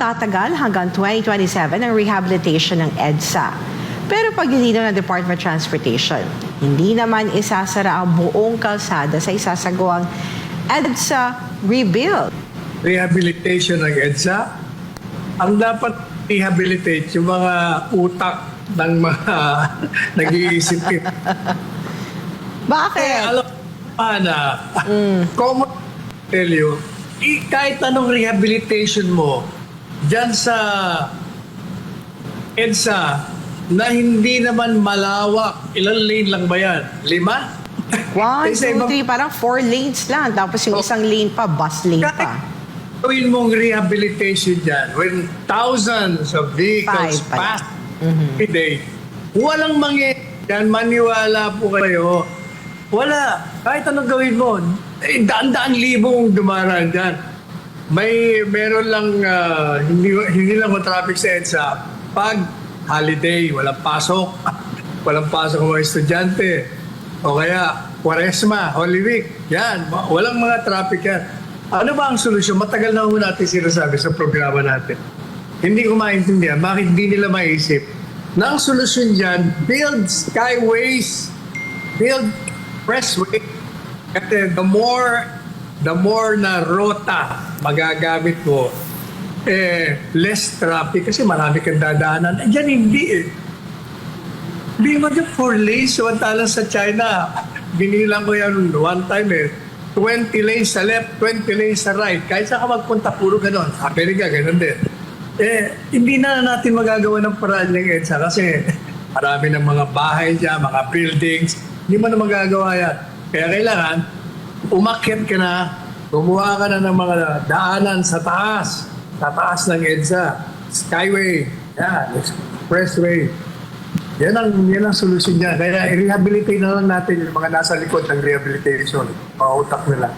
magtatagal hanggang 2027 ang rehabilitation ng EDSA. Pero pag ng Department of Transportation, hindi naman isasara ang buong kalsada sa isasagawang EDSA rebuild. rehabilitation ng EDSA, ang dapat rehabilitate yung mga utak ng mga nag-iisip. eh. Bakit? alam pa na, common tell you, i- kahit anong rehabilitation mo, dyan sa EDSA, na hindi naman malawak, ilang lane lang ba yan? Lima? One, Eh, two, ibang- three, parang four lanes lang. Tapos yung Oh. isang lane pa, bus lane Kahit pa. gawin mong rehabilitation dyan, when thousands of vehicles Five pass every day, walang mangyayari yan, maniwala po kayo. Wala. Kahit anong gawin mo, eh, daan-daan libong dumaraan dyan. May meron lang, ah, hindi, hindi lang traffic sa EDSA. Pag holiday, walang pasok, walang pasok mga estudyante, o kaya Quaresma, Holy Week, yan, wa- walang mga traffic yan. Ano ba ang solusyon? Matagal na ho natin sinasabi sa programa natin. Hindi ko maintindihan bakit hindi nila maisip na ang solusyon dyan, build skyways, build expressway. Kasi the more, the more na rota magagamit mo, eh, less traffic kasi marami kang dadaanan. Eh, dyan hindi eh. Hindi mo dyan four lanes, samantalang sa China, binilang ko yan one time eh, 20 lanes sa left, 20 lanes sa right. Kahit saan ka magpunta, puro ganon. Amerika, ganon din. Eh, hindi na natin magagawa ng paraan yung EDSA kasi marami ng mga bahay dyan, mga buildings. Hindi mo na magagawa yan. Kaya kailangan, umakyat ka na, gumawa ka na ng mga daanan sa taas, sa taas ng EDSA, skyway, yan, expressway. Yan ang, yan ang solusyon niya. Kaya i-rehabilitate na lang natin yung mga nasa likod ng rehabilitation, mga utak nila.